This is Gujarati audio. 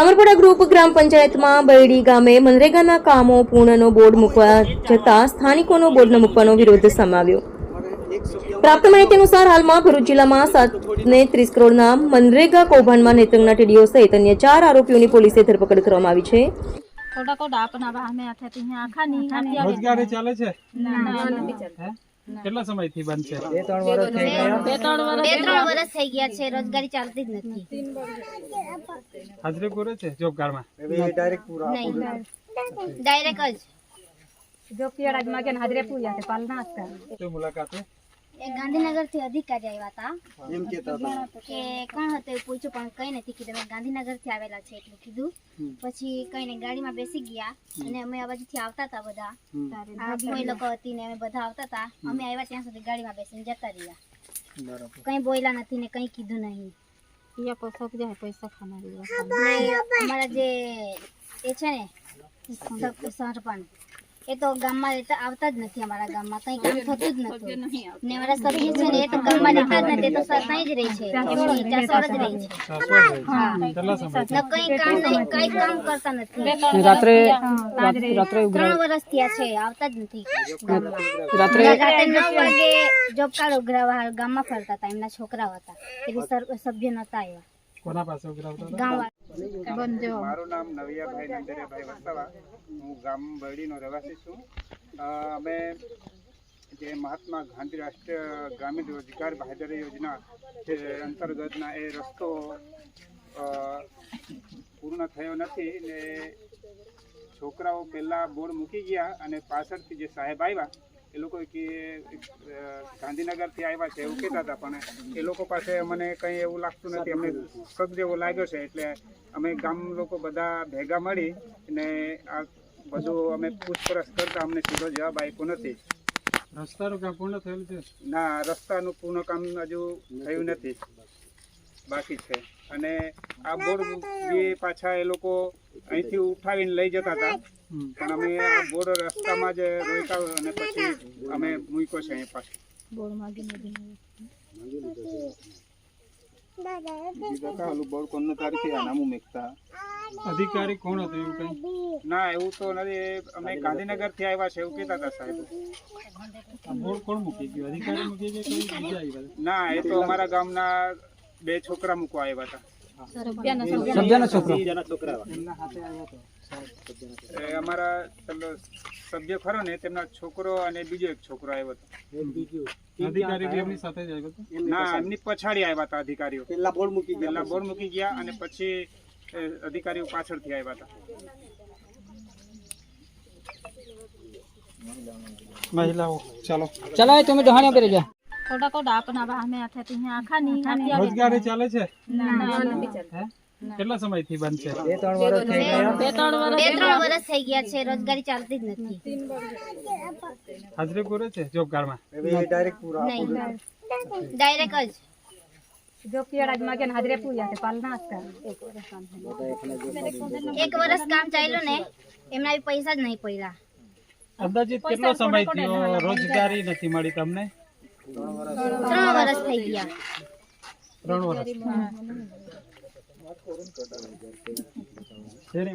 સામરપડા ગ્રુપ ગ્રામ પંચાયતમાં બરડી ગામે મનરેગાના કામો પૂર્ણનો બોર્ડ મૂકવા જતા સ્થાનિકોનો બોર્ડ ન મૂકવાનો વિરોધ સમાવ્યો. પ્રાપ્ત માહિતી અનુસાર હાલમાં ભરૂચ જિલ્લામાં સાત ને ત્રીસ કરોડના મનરેગા કૌભાંડમાં નેતંગના ટીડીઓ સહિત અન્ય ચાર આરોપીઓની પોલીસે ધરપકડ કરવામાં આવી છે. થોડા કોડા આપના વાહમે આથે ત્યાં આખા ની રોજગારે ચાલે છે? ના ના નથી ચાલતું. કેટલા સમય બંધ છે? બે ત્રણ વર્ષ થઈ ગયા. બે ત્રણ વર્ષ બે ત્રણ વર્ષ થઈ ગયા છે રોજગારી ચાલતી જ નથી. હાજરી પૂરે છે જોબ કારમાં ડાયરેક્ટ પૂરા ડાયરેક્ટ જ. જોબ પીડા માં કે હાજરી પૂર્યા છે પાલના હતા મુલાકાત એ ગાંધીનગરથી અધિકારી આવ્યા હતા. એમ કહેતા હતા. કે કોણ હતો એ પૂછ્યું પણ કઈ નથી કીધું. અમે ગાંધીનગરથી આવેલા છે એટલું કીધું. પછી કંઈ નહીં ગાડીમાં બેસી ગયા. અને અમે આ બાજુથી આવતા હતા બધા. કોઈ લોકો હતી ને અમે બધા આવતા હતા. અમે આવ્યા ત્યાં સુધી ગાડીમાં બેસીને જતા રહ્યા. કંઈ બોલ્યા નથી ને કંઈ કીધું નહીં. યા પૈસા જાય પૈસા અમારા જે એ છે ને સરપંચ. એ તો ગામમાં રહેતા આવતા જ નથી અમારા ગામમાં. કઈ કામ થતું જ નથી. ને અમારા સભ્ય છે ને એ તો ગામમાં રહેતા જ નથી તો ત્યાં જ રહે છે. ચાસોડ જ રહે છે. ને કઈ કામ નહીં કઈ કામ કરતા નથી. રાત્રે ત્રણ વર્ષ થયા છે આવતા જ નથી રાત્રે રાત્રે નવ વાગે જોબ કાર્ડ ઉઘરાવા ગામમાં ફરતા હતા એમના છોકરાઓ હતા. એટલે સભ્ય નતા આવ્યા. કોના પાસે ઉઘરાવતા મારું નામ નવિયાભાઈ નંદરીભાઈ વસાવા. હું ગામ બરડીનો રહેવાસી છું. અમે જે મહાત્મા ગાંધી રાષ્ટ્રીય ગ્રામીણ રોજગાર બાહેધરી યોજના જે અંતર્ગતના એ રસ્તો પૂર્ણ થયો નથી ને છોકરાઓ પહેલાં બોર્ડ મૂકી ગયા અને પાછળથી જે સાહેબ આવ્યા એ લોકો કે ગાંધીનગરથી આવ્યા છે એવું કહેતા હતા પણ એ લોકો પાસે મને કંઈ એવું લાગતું નથી. અમને શક જેવો લાગ્યો છે એટલે અમે ગામ લોકો બધા ભેગા મળી અને આ બધું અમે પૂછપરછ કરતા અમને સીધો જવાબ આપ્યો નથી. રસ્તાનું કામ પૂર્ણ થયેલું છે? ના રસ્તાનું પૂર્ણ કામ હજુ થયું નથી. બાકી છે. અને આ બોર્ડ બી પાછા એ લોકો અહીંથી ઉઠાવીને લઈ જતા હતા. પણ અમે બોર રસ્તામાં જે રોકાવ અને પછી અમે મૂક્યો છે અહીં પાસે બોર માગી અધિકારી કોણ હતો એવું ના એવું તો નથી. અમે ગાંધીનગર આવ્યા છે એવું કેતા હતા સાહેબ. ના એ તો અમારા ગામના બે છોકરા મૂકવા આવ્યા હતા. છોકરા. અમારા પેલો સભ્ય ખરો ને તેમના છોકરો અને બીજો એક છોકરો આવ્યો હતો. ના એમની પછાડી આવ્યા હતા અધિકારીઓ. પેલા બોર્ડ મૂકી પેલા બોર્ડ મૂકી ગયા અને પછી અધિકારીઓ પાછળથી આવ્યા હતા. મહિલાઓ ચાલો. ચલાય તમે ડહાણિયા પર જા થોડા કોડા આપના વાહમે આથે ત્યાં આખા ની રોજગારી ચાલે છે? ના નથી ચાલતું. કેટલા સમયથી બંધ છે? બે ત્રણ વર્ષ થઈ ગયા. બે ત્રણ વર્ષ થઈ ગયા છે રોજગારી ચાલતી જ નથી. હાજરી પૂરે છે જોબ કારમાં ડાયરેક્ટ પૂરા ડાયરેક્ટ જ. એક વર્ષ કામ ચાલ્યું ને એમના પૈસા જ નહીં પડ્યા. રોજગારી નથી મળી તમને? ત્રણ વર્ષ થઈ ગયા. ત્રણ વર્ષ சரி